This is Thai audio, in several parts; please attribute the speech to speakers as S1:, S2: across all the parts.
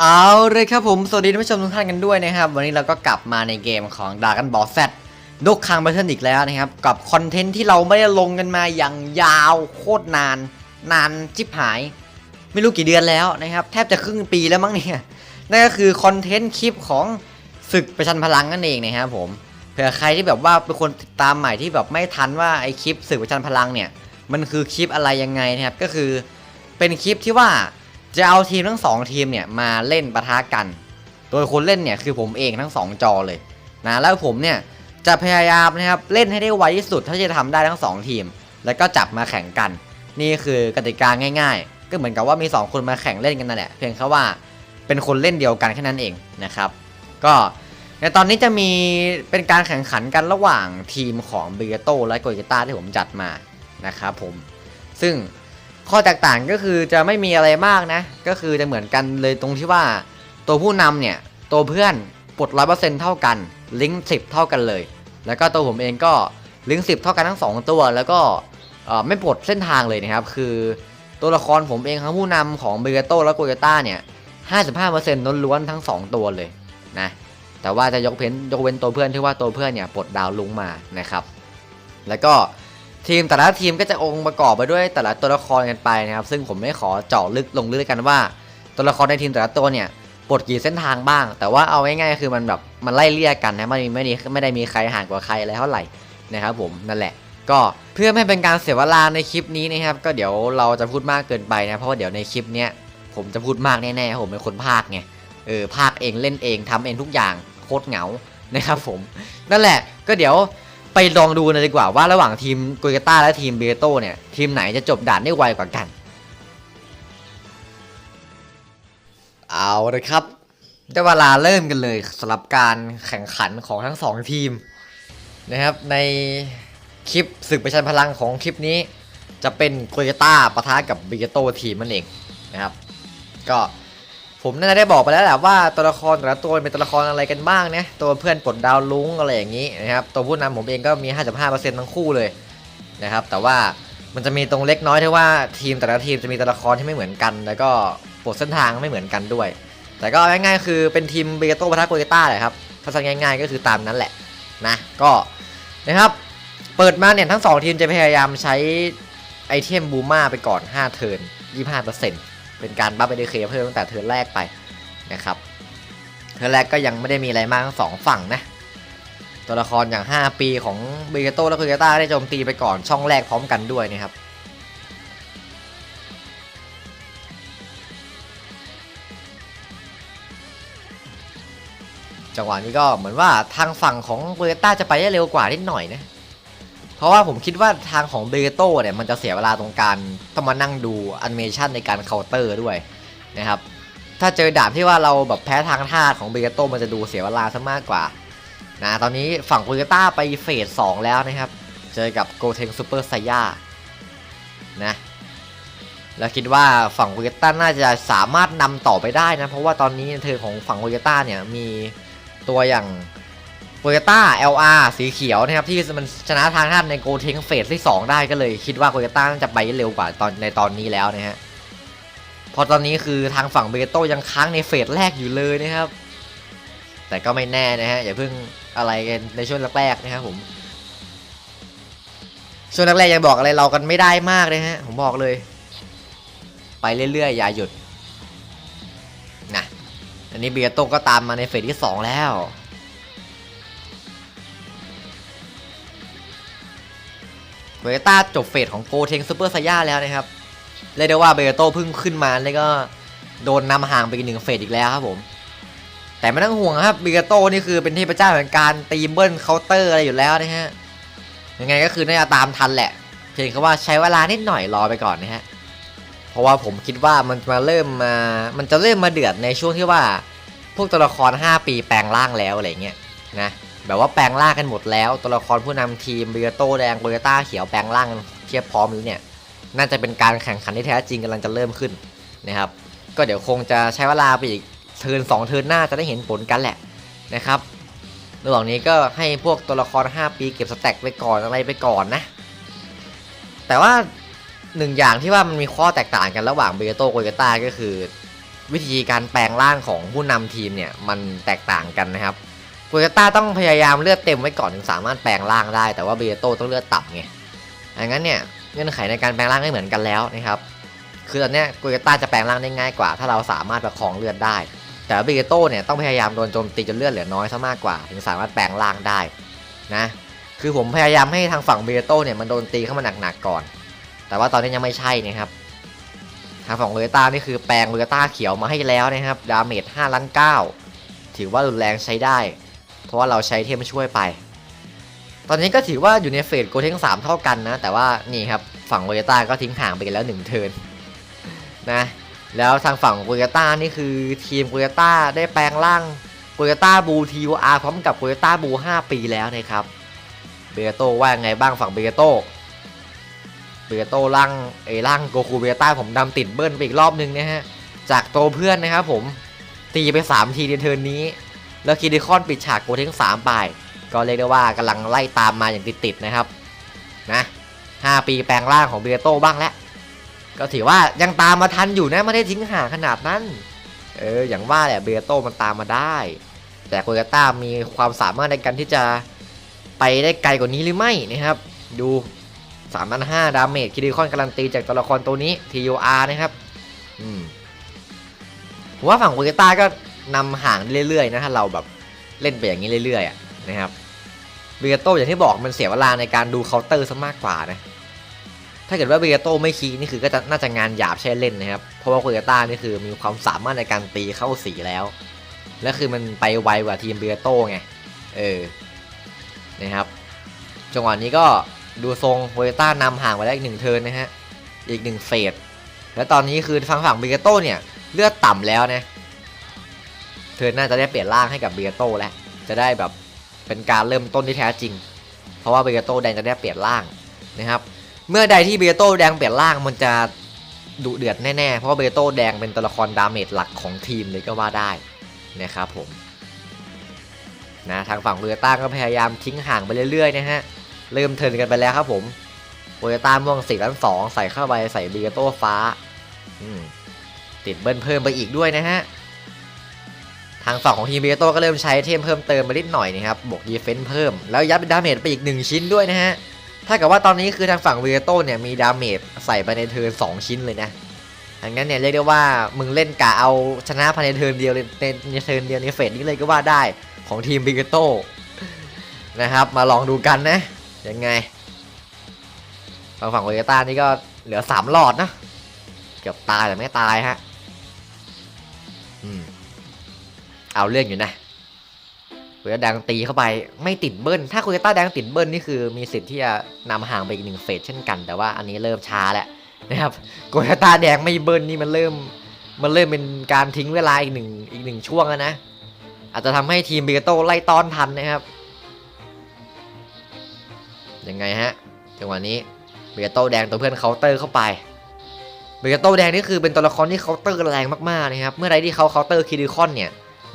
S1: เอาเลยครับผมสวัสดีท่านผู้ชมทุกท่านกันด้วยนะครับ วันนี้เราก็กลับมาในเกมของ Dragon Ball Z ดกคังแบทเทิลอีกแล้วนะครับ กับคอนเทนต์ที่เราไม่ได้ลงกันมาอย่างยาวโคตรนาน นานจิบหาย ไม่รู้กี่เดือนแล้วนะครับ แทบจะครึ่งปีแล้วมั้งเนี่ยนั่นก็คือคอนเทนต์คลิปของศึกประชันพลังนั่นเองนะครับผมเผื่อใครที่แบบว่าเป็นคนติดตามใหม่ที่แบบไม่ทันว่าไอคลิปศึกประชันพลังเนี่ยมันคือคลิปอะไรยังไงนะครับก็คือเป็นคลิปที่ว่า จะเอาทีมทั้งสองทีมเนี่ยมาเล่นปะทะกัน โดยคนเล่นเนี่ยคือผมเองทั้งสองจอเลยนะแล้วผมเนี่ยจะพยายามนะครับเล่นให้ได้ไวที่สุดเท่าจะทำได้ทั้งสองทีม แล้วก็จับมาแข่งกัน นี่คือกติกาง่ายๆ ก็เหมือนกับว่ามี 2 คนมาแข่งเล่นกันนั่นแหละเพียงแค่ว่าเป็นคนเล่นเดียวกันแค่นั้นเองนะครับ ก็ในตอนนี้จะมีเป็นการแข่งขันกันระหว่างทีมของเบโตและโกเกต้าที่ผมจัดมานะครับผมซึ่ง ข้อแตกต่างก็คือจะไม่มีอะไรมากนะ ก็คือจะเหมือนกันเลยตรงที่ว่า ตัวผู้นำเนี่ย ตัวเพื่อนปลดร้อยเปอร์เซ็นต์เท่ากัน ลิงก์สิบเท่ากันเลย แล้วก็ตัวผมเองก็ลิงก์สิบเท่ากันทั้งสองตัว แล้วก็ไม่ปลดเส้นทางเลยนะครับ คือตัวละครผมเองทั้งผู้นำของเบเกโตและโกโยต้าเนี่ยห้าสิบห้าเปอร์เซนต์ล้วนๆทั้งสองตัวเลยนะ แต่ว่าจะยกเว้นยกเว้นตัวเพื่อนที่ว่าตัวเพื่อนเนี่ยปลดดาวลุงมานะครับ แล้วก็ ทีมแต่ละทีมก็จะองค์ประกอบไปด้วยแต่ละตัวละครกันไปนะครับ ซึ่งผมไม่ขอเจาะลึกลงลึกกันว่า ตัวละครในทีมแต่ละตัวเนี่ยปลดกี่เส้นทางบ้าง แต่ว่าเอาง่ายๆคือมันแบบมันไล่เลี่ยกันนะมันไม่ได้ไม่ได้มีใครห่างกว่าใครอะไรเท่าไหร่นะครับผมนั่นแหละ ก็เพื่อไม่เป็นการเสียเวลาในคลิปนี้นะครับ ก็เดี๋ยวเราจะพูดมากเกินไปนะเพราะว่าเดี๋ยวในคลิปเนี้ยผมจะพูดมากแน่ๆผมเป็นคนภาคไงเออภาคเองเล่นเองทำเองทุกอย่างโคตรเหงานะครับผมนั่นแหละก็เดี๋ยว ไปลองดูเลยดีกว่าว่าระหว่างทีมโกเกต้าและทีมเบโตเนี่ย ทีมไหนจะจบด่านได้ไวกว่ากัน เอาเลยครับได้เวลาเริ่มกันเลยสำหรับการแข่งขันของทั้งสองทีมนะครับในคลิปศึกประชันพลังของคลิปนี้ จะเป็นโกเกต้าปะทะกับเบโตทีมมันเองนะครับ ก็ ผมน่าจะได้บอกไปแล้วแหละว่าตัวละครแต่ละตัวเป็นตัวละครอะไรกันบ้างนะตัวเพื่อนปลดดาวลุงอะไรอย่างนี้นะครับตัวผู้นำผมเองก็มี 55%ทั้งคู่เลยนะครับแต่ว่ามันจะมีตรงเล็กน้อยที่ว่าทีมแต่ละทีมจะมีตัวละครที่ไม่เหมือนกัน แล้วก็ปลดเส้นทางไม่เหมือนกันด้วย แต่ก็ง่ายๆ คือเป็นทีมเบโตปะทโกเกต้าแหละครับถ้าสั่ง่ายๆก็คือตามนั้นแหละนะก็นะครับเปิดมาเนี่ยทั้งสองทีมจะพยายามใช้ไอเทมบูมาไปก่อน 5 เทิร์น25%เป็นการบัฟไปดีเคเพิ่มตั้งแต่เทิร์นแรกไปนะครับเทิร์นแรกก็ยังไม่ได้มีอะไรมากทั้งสองฝั่งนะตัวละครอย่าง 5 ปีของเบเกโตและคุเกต้าได้โจมตีไปก่อนช่องแรกพร้อมกันด้วยนะครับจังหวะนี้ก็เหมือนว่าทางฝั่งของเบเกต้าจะไปได้เร็วกว่านิดหน่อยนะ เพราะว่าผมคิดว่าทางของเบเกโตเนี่ยมันจะเสียเวลาตรงการต้องมานั่งดูแอนิเมชันในการเคาน์เตอร์ด้วยนะครับถ้าเจอด่านที่ว่าเราแบบแพ้ทางท่าของเบเกโตมันจะดูเสียเวลาซะมากกว่านะตอนนี้ฝั่งโกเกต้าไปเฟสสองแล้วนะครับ เจอกับโกเทงซูเปอร์ไซย่านะแล้วคิดว่าฝั่งโกเกต้าน่าจะสามารถนำต่อไปได้นะ เพราะว่าตอนนี้เธอของฝั่งโกเกต้าเนี่ยมีตัวอย่าง โกเกต้า LR สีเขียวนะครับที่มันชนะทางท่านในโกเทงเฟสที่ 2 ได้ก็เลยคิดว่าโกเกต้าจะไปเร็วกว่าตอนในตอนนี้แล้วนะฮะพราะตอนนี้คือทางฝั่งเบโตยังค้างในเฟสแรกอยู่เลยนะครับ แต่ก็ไม่แน่นะฮะอย่าเพิ่งอะไรกันในช่วงแรกๆนะครับผมช่วงแรกๆยังบอกอะไรเรากันไม่ได้มากเลยฮะผมบอกเลย ไปเรื่อยๆอย่าหยุดนะอันนี้เบียโต้ก็ตามมาในเฟสที่ 2 แล้ว เบเต้าจบเฟสของโกเทงซูเปอร์ไซย่าแล้วนะครับเรียกได้ว่าเบเโตเพิ่งขึ้นมาแล้วก็โดนนำห่างไปอีกหนึ่งเฟสอีกแล้วครับผม แต่ไม่ต้องห่วงครับเบิกาโต้นี่คือเป็นเทพเจ้าแห่งการตีเบิ้ลเคาน์เตอร์อะไรอยู่แล้วนะฮะยังไงก็คือน่าจะตามทันแหละ เพียงแค่ว่าใช้เวลานิดหน่อยรอไปก่อนนะฮะเพราะว่าผมคิดว่ามันมาเริ่มมา มันจะเริ่มมาเดือดในช่วงที่ว่า พวกตัวละคร 5 ปีแปลงร่างแล้วอะไรเงี้ยนะ แบบว่าแปลงร่างกันหมดแล้ว ตัวละครผู้นำทีมเบิกาโต้แดงโบยต้าเขียวแปลงร่างกันเทียบพร้อมแล้วเนี่ย น่าจะเป็นการแข่งขันที่แท้จริงกำลังจะเริ่มขึ้นนะครับ ก็เดี๋ยวคงจะใช้เวลาไปอีกเทิร์นสองเทิร์นหน้าจะได้เห็นผลกันแหละนะครับ ระหว่างนี้ก็ให้พวกตัวละคร 5 ปีเก็บสแต็กไปก่อนอะไรไปก่อนนะ แต่ว่าหนึ่งอย่างที่ว่ามันมีข้อแตกต่างกันระหว่างเบียโต้โกเกต้าก็คือ วิธีการแปลงร่างของผู้นำทีมเนี่ยมันแตกต่างกันนะครับ เยต้าต้องพยายามเลือดเต็มไว้ก่อนถึงสามารถแปลงร่างได้ แต่ว่าเบโต้ต้องเลือดต่ำไงดังนั้นเนี่ยเงื่อนไขในการแปลงร่างไม่เหมือนกันแล้วนะครับ คือตอนนี้ยโกเยต้าจะแปลงร่างได้ง่ายกว่า ถ้าเราสามารถประคองเลือดได้ แต่เบโต้เนี่ยต้องพยายามโดนโจมตีจนเลือดเหลือน้อยซะมากกว่า ถึงสามารถแปลงร่างได้นะ คือผมพยายามให้ทางฝั่งเบโต้เนี่ยมันโดนตีเข้ามาหนักๆก่อน แต่ว่าตอนนี้ยังไม่ใช่นะครับ ทางฝั่งเบต้านี่คือแปลงเบต้าเขียวมาให้แล้วนะครับ ดาเมจ5ล้าน9ถือว่ารุนแรงใช้ได้ เพราะว่าเราใช้เทมช่วยไป ตอนนี้ก็ถือว่าอยู่ในเฟสโกเทง3เท่ากันนะ แต่ว่านี่ครับฝั่งโกเบต้าก็ทิ้งห่างไปกันแล้ว1เทิร์นนะแล้วทางฝั่งโกเยต้านี่คือทีมโกเยต้าได้แปลงร่างโกเยต้าบูทีวอาร์พร้อมกับโกเยต้าบู5ปีแล้วนะครับเบโตว่าไงบ้างฝั่งเบโตเบโตร่างไอ้ร่างโกคูเบต้าผมดำติดเบิ้ลไปอีกรอบนึงนะฮะจากโตเพื่อนนะครับผมตีไป 3 ทีในเทิร์นนี้ แล้วคิดิคอนปิดฉากโกเทง3ไป ก็เรียกได้ว่ากำลังไล่ตามมาอย่างติดๆนะครับนะ5ปีแปลงร่างของเบียโต้บ้างแล้วก็ถือว่ายังตามมาทันอยู่นะไม่ได้ทิ้งห่างขนาดนั้น เอออย่างว่าแหละเบียโต้มันตามมาได้ แต่โกเยต้ามีความสามารถในการที่จะไปได้ไกลกว่านี้หรือไม่นะครับ ดู3นัน5ดาเมจคิดิคอนการันตีจากตัวละครตัวนี้ TUR นะครับ อืมผมว่าฝั่งโกเยต้าก็ นำห่างเรื่อยๆนะถ้าเราแบบเล่นไปอย่างนี้เรื่อยๆนะครับเบโตอย่างที่บอกมันเสียเวลาในการดูเคาน์เตอร์ซะมากกว่านะถ้าเกิดว่าเบโตไม่คีนี่คือก็จะน่าจะงานหยาบใช่เล่นนะครับเพราะว่าโคเยต้านี่คือมีความสามารถในการตีเข้าสีแล้วและคือมันไปไวกว่าทีมเบโตไงเออนะครับจังหวะนี้ก็ดูทรงโคเยต้านำห่างไปได้อีกหนึ่งเทิร์นนะฮะอีกหนึ่งเฟสและตอนนี้คือฝั่งฝั่งเบโตเนี่ยเลือดต่ำแล้วนะ เทิร์นน่าจะได้เปลี่ยนร่างให้กับเบียโตแล้วจะได้แบบเป็นการเริ่มต้นที่แท้จริง เพราะว่าเบียโตแดงจะได้เปลี่ยนร่างนะครับ เมื่อใดที่เบียโต้แดงเปลี่ยนร่างมันจะดุเดือดแน่ๆ เพราะว่าเบโต้แดงเป็นตัวละครดาเมจหลักของทีมเลยก็ว่าได้นะครับผมนะทางฝั่งเบต้าก็พยายามทิ้งห่างไปเรื่อยๆนะฮะ เริ่มเทินกันไปแล้วครับผมเบต้าม่วงสี่ล้านสองใส่เข้าไปใส่เบโต้ฟ้าติดเบิ้ลเพิ่มไปอีกด้วยนะฮะ ทางฝั่งของทีมเบโต้ก็เริ่มใช้เทมเพิ่มเติมมานิดหน่อยนะครับบวกดีเฟนส์เพิ่ม แล้วยัดดาเมจไปอีกหนึ่งชิ้นด้วยนะฮะ ถ้ากับว่าตอนนี้คือทางฝั่งเวโต้เนี่ยมีดาเมจใส่ไปในเทิร์น2ชิ้นเลยนะดังนั้นเนี่ยเรียกได้ว่ามึงเล่นกะเอาชนะภายในเทิร์นเดียวในในเทิร์นเดียวในเฟสนี้เลยก็ว่าได้ของทีมเวโต้นะครับมาลองดูกันนะยังไงฝั่งฝั่งเวต้านี่ก็เหลือ3หลอดนะเกือบตายแต่ไม่ตายฮะ เอาเรื่องอยู่นะคุยต้าแดงตีเข้าไปไม่ติดเบิ้ล ถ้าคุยต้าแดงติดเบิ้ลนี่คือมีสิทธิ์ที่จะนำห่างไปอีกหนึ่งเฟสเช่นกัน แต่ว่าอันนี้เริ่มช้าแล้วนะครับคุยต้าแดงไม่เบิ้ลนี่มันเริ่ม มันเริ่มเป็นการทิ้งเวลาอีกหนึ่งอีกหนึ่งช่วงแล้วนะ อาจจะทำให้ทีมเบโต้ไล่ต้อนทันนะครับ ยังไงฮะจังหวะนี้เบโต้แดงตัวเพื่อนเคาน์เตอร์เข้าไปเบโต้แดงนี่คือเป็นตัวละครที่เคาน์เตอร์แรงมากๆนะครับ เมื่อไรที่เขาเคาน์เตอร์คิริคอนเนี่ย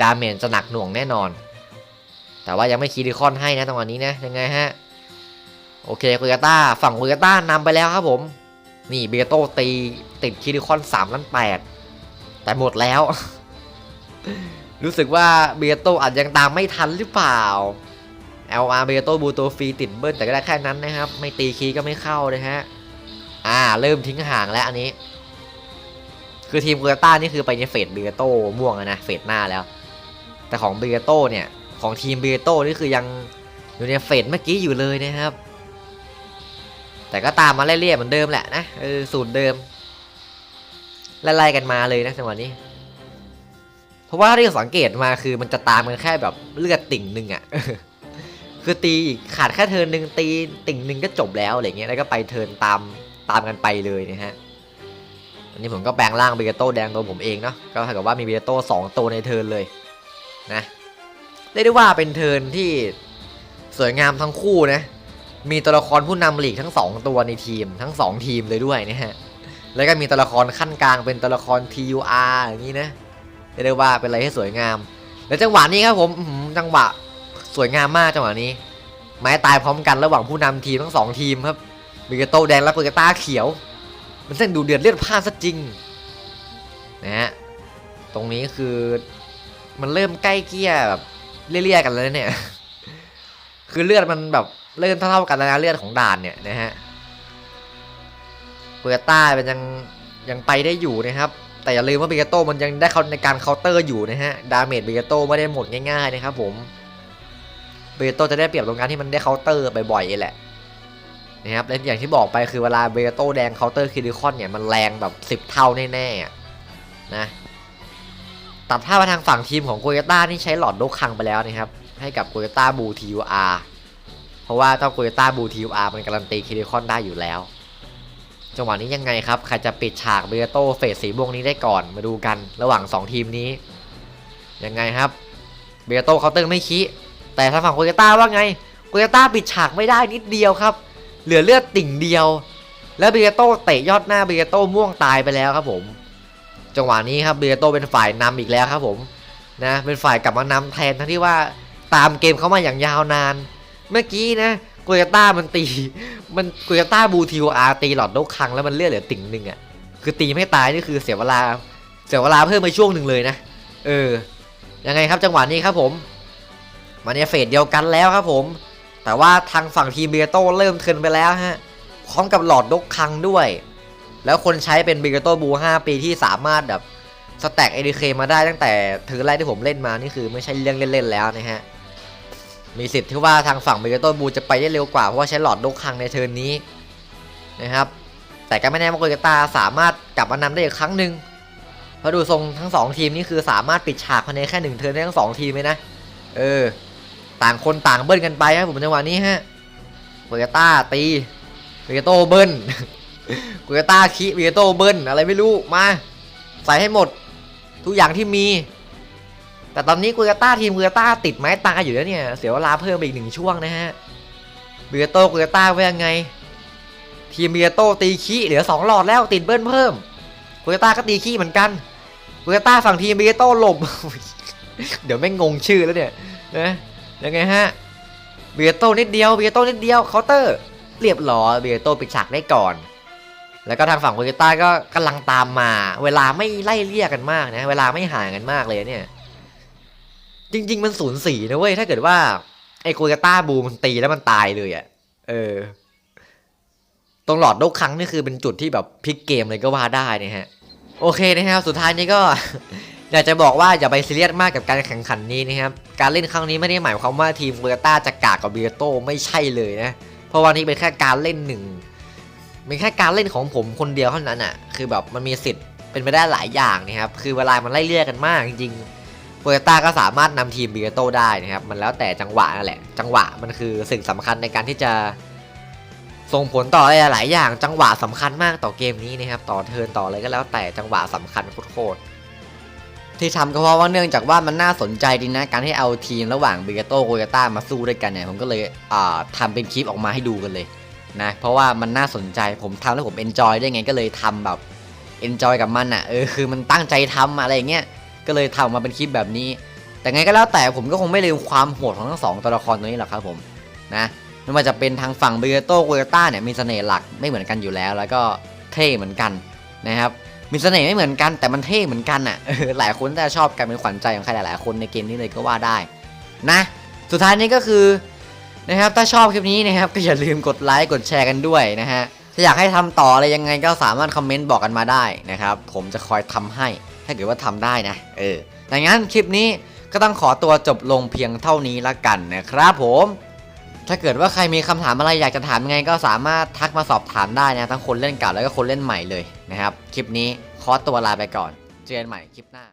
S1: ดาเมจจะหนักหน่วงแน่นอน แต่ว่ายังไม่คีดิคอนให้นะตรงนี้นะยังไงฮะโอเคคุยกาต้าฝั่งคุยกาต้านำไปแล้วครับผม นี่เบโตตีติดคีดิคอน3ล้าน8แต่หมดแล้ว รู้สึกว่าเบโตอาจยังตามไม่ทันหรือเปล่า LR เบโตบูโตฟีติดเบิ้ลแต่ก็ได้แค่นั้นนะครับ ไม่ตีคีก็ไม่เข้าเลยฮะ อ่า เริ่มทิ้งห่างแล้วอันนี้ คือทีมคุยกาต้านี่คือไปในเฟสเบโตม่วงนะเฟสหน้าแล้ว แต่ของเบโตเนี่ยของทีมเบโต้นี่คือยังอยู่ในเฟสเมื่อกี้อยู่เลยนะครับ แต่ก็ตามมาเรื่อยๆเหมือนเดิมแหละนะเออสูตรเดิมไล่ๆกันมาเลยนะจังหวะนี้ เพราะว่าที่สังเกตมาคือมันจะตามกันแค่แบบเลือดติ่งหนึ่งอะ่ะคือตีอีกขาดแค่เทินหนึ่งตีติ่งหนึ่งก็จบแล้วอะไรเงี้ยแล้วก็ไปเทินตามตามกันไปเลยนะฮะอันนี้ผมก็แปลงร่างเบโต้แดงตัวผมเองเนาะก็เท่ากับว่ามีเบโต้สองตัวในเทินเลย นะเรียกได้ว่าเป็นเทิร์นที่สวยงามทั้งคู่นะ มีตัวละครผู้นำลีกทั้ง 2 ตัวในทีมทั้ง 2 ทีมเลยด้วยนะฮะ แล้วก็มีตัวละครขั้นกลางเป็นตัวละคร TUR อย่างนี้นะเรียกได้ว่าเป็นอะไรที่สวยงาม แล้วจังหวะนี้ครับผมจังหวะสวยงามมากจังหวะนี้ ไม้ตายพร้อมกันระหว่างผู้นำทีมทั้งสองทีมครับมีกระโตแดงและเปกต้าเขียว มันเส้นดูเดือดเลือดพล่านซะจริงนะฮะตรงนี้คือ มันเริ่มใกล้เกี้ยแบบเลี่ยๆกันแล้วเนี่ย คือเลือดมันแบบเริ่มเท่าๆกันแล้วนะเลือดของด่านเนี่ยนะฮะเบเกต้ามันยังยังไปได้อยู่นะครับ แต่อย่าลืมว่าเบเกโต้มันยังได้เขาในการเคาน์เตอร์อยู่นะฮะ ดาเมจเบเกโต้ไม่ได้หมดง่ายๆนะครับผมเบเกโต้จะได้เปรียบตรงการที่มันได้เคาน์เตอร์บ่อยๆแหละนะครับและอย่างที่บอกไปคือเวลาเบเกโต้แดงเคาน์เตอร์คิริคอนเนี่ยมันแรงแบบ 10 เท่าแน่ๆนะ ตัดภาพมาทางฝั่งทีมของโกโยต้านี่ใช้หลอดโดคังไปแล้วนะครับ ให้กับโกโยต้าบูทีูอาร์เพราะว่าเจ้าโกโยต้าบูทีูอาร์มันการันตีคิริคอนได้อยู่แล้วจังหวะนี้ยังไงครับ ใครจะปิดฉากเบียโตเฟสสีม่วงนี้ได้ก่อนมาดูกันระหว่าง 2 ทีมนี้ ยังไงครับเบียโตเขาน์เตอร์ไม่คิแต่ทางฝั่งโกโยต้าว่าไงโกโยต้าปิดฉากไม่ได้นิดเดียวครับ เหลือเลือดติ่งเดียว แล้วเบียโตเตะยอดหน้าเบียโตม่วงตายไปแล้วครับผม จังหวะนี้ครับเบียโตเป็นฝ่ายนำอีกแล้วครับผมนะเป็นฝ่ายกลับมานำแทนทั้งที่ว่าตามเกมเขามาอย่างยาวนาน เมื่อกี้นะโกโยต้ามันตี มันโกโยต้าบูทีอาร์ตีหลอดนกคังแล้วมันเลือดเหลือติ่งหนึ่งอะคือตีไม่ตายนี่คือเสียเวลาเสียเวลาเพิ่มไปช่วงหนึ่งเลยนะเออยังไงครับจังหวะนี้ครับผมมาเนี่ยเฟสเดียวกันแล้วครับผม แต่ว่าทางฝั่งทีมเบียโต้เริ่มเทินไปแล้วฮะพร้อมกับหลอดนกคังด้วย แล้วคนใช้เป็นเบโต้บู5ปีที่สามารถแบบสแต็กเอ k เคมาได้ตั้งแต่เถือแรกที่ผมเล่นมานี่คือไม่ใช่เรื่องเล่นๆแล้วนะฮะ มีสิทธิ์ที่ว่าทางฝั่งเบเกโตบูจะไปได้เร็วกว่า เพราะว่าใช้หลอดโดกคังในเทิร์นนี้นะครับ แต่ก็ไม่แน่ว่าโกเกตาสามารถกลับมานำได้อีกครั้งหนึ่งเพราะดูทรงทั้งสองทีมนี่คือสามารถปิดฉากภายในแค่หนึ่งเทิร์นได้ทั้งสองทีมเลยนะ เออ ต่างคนต่างเบิ้ลกันไปครับผมจังหวะนี้ฮะโกเกตาตีเบเกโตเบิ้ล กูเกต้าคิเบเกโตเบิ้ลอะไรไม่รู้ มา ใส่ให้หมด ทุกอย่างที่มี แต่ตอนนี้กูเกต้าทีมกูเกต้าติดไม้ตายอยู่แล้วเนี่ย เสียเวลาเพิ่มไปอีกหนึ่งช่วงนะฮะเบียโตกูเกต้าไว้ยังไง ทีมเบียโตตีขี้เหลือสองหลอดแล้วติดเบิ้ลเพิ่มกูเกต้าก็ตีขี้เหมือนกันกูเกต้าฝั่งทีมเบียโตหลบ เดี๋ยวไม่งงชื่อแล้วเนี่ยนะยังไงฮะเบียโตนิดเดียวเบียโตนิดเดียวเคาน์เตอร์เรียบร้อยเบียโตปิดฉากได้ก่อน แล้วก็ทางฝั่งโคเกต้าก็กำลังตามมา เวลาไม่ไล่เลี่ยกันมากนะ เวลาไม่ห่างกันมากเลยเนี่ย จริง ๆ มันศูนย์สี่นะเว้ย ถ้าเกิดว่าไอโคเกต้าบูมันตีแล้วมันตายเลยอะ่ะ เออ ตรงหลอดโดกครั้งนี่คือเป็นจุดที่แบบพลิกเกมเลยก็ว่าได้นะฮะ โอเคนะครับ สุดท้ายนี้ก็อยากจะบอกว่าอย่าไปซีเรียสมากกับการแข่งขันนี้นะครับ การเล่นครั้งนี้ไม่ได้หมายความว่าทีมโคเกต้าจะกากกับเบียโตไม่ใช่เลยนะ เพราะว่านี่เป็นแค่การเล่นหนึ่ง เป็นแค่การเล่นของผมคนเดียวเท่านั้นอะ คือแบบมันมีสิทธิ์เป็นไปได้หลายอย่างนะครับ คือเวลามันไล่เลี่ยกันมากจริงๆโปเตต้าก็สามารถนำทีมเบียโตได้นะครับ มันแล้วแต่จังหวะนั่นแหละ จังหวะมันคือสิ่งสำคัญในการที่จะส่งผลต่ออะไรหลายอย่าง จังหวะสำคัญมากต่อเกมนี้นะครับ ต่อเทิร์นต่ออะไรก็แล้วแต่จังหวะสำคัญโคตรที่ทำก็เพราะว่าเนื่องจากว่ามันน่าสนใจดีนะ การที่เอาทีมระหว่างเบียโต้โกยต้ามาสู้ด้วยกันเนี่ย ผมก็เลยอ่าทำเป็นคลิปออกมาให้ดูกันเลย นะเพราะว่ามันน่าสนใจผมทำแล้วผมเอนจอยได้ไงก็เลยทำแบบเอนจอยกับมันอะเออคือมันตั้งใจทำอะไรอย่างเงี้ยก็เลยทำมาเป็นคลิปแบบนี้ แต่ไงก็แล้วแต่ผมก็คงไม่ลืมความโหดของทั้งสองตัวละครตัวนี้หรอกครับผมนะไม่ว่าจะเป็นทางฝั่งเบโตโกเยต้าเนี่ยมีเสน่ห์หลักไม่เหมือนกันอยู่แล้ว แล้วก็เท่เหมือนกันนะครับมีเสน่ห์ไม่เหมือนกันแต่มันเท่เหมือนกันอะหลายคนจะชอบกันเป็นขวัญใจของใครหลายๆคนในเกมนี้เลยก็ว่าได้นะ สุดท้ายนี้ก็คือ นะครับถ้าชอบคลิปนี้นะครับก็อย่าลืมกดไลค์กดแชร์กันด้วยนะฮะถ้าอยากให้ทำต่ออะไรยังไงก็สามารถคอมเมนต์บอกกันมาได้นะครับผมจะคอยทำให้ถ้าเกิดว่าทำได้นะเออดังนั้นคลิปนี้ก็ต้องขอตัวจบลงเพียงเท่านี้ละกันนะครับผม ถ้าเกิดว่าใครมีคำถามอะไรอยากจะถามยังไง ก็สามารถทักมาสอบถามได้นะทั้งคนเล่นเก่าแล้วก็คนเล่นใหม่เลยนะครับคลิปนี้ขอตัวลาไปก่อน เจอกันใหม่คลิปหน้า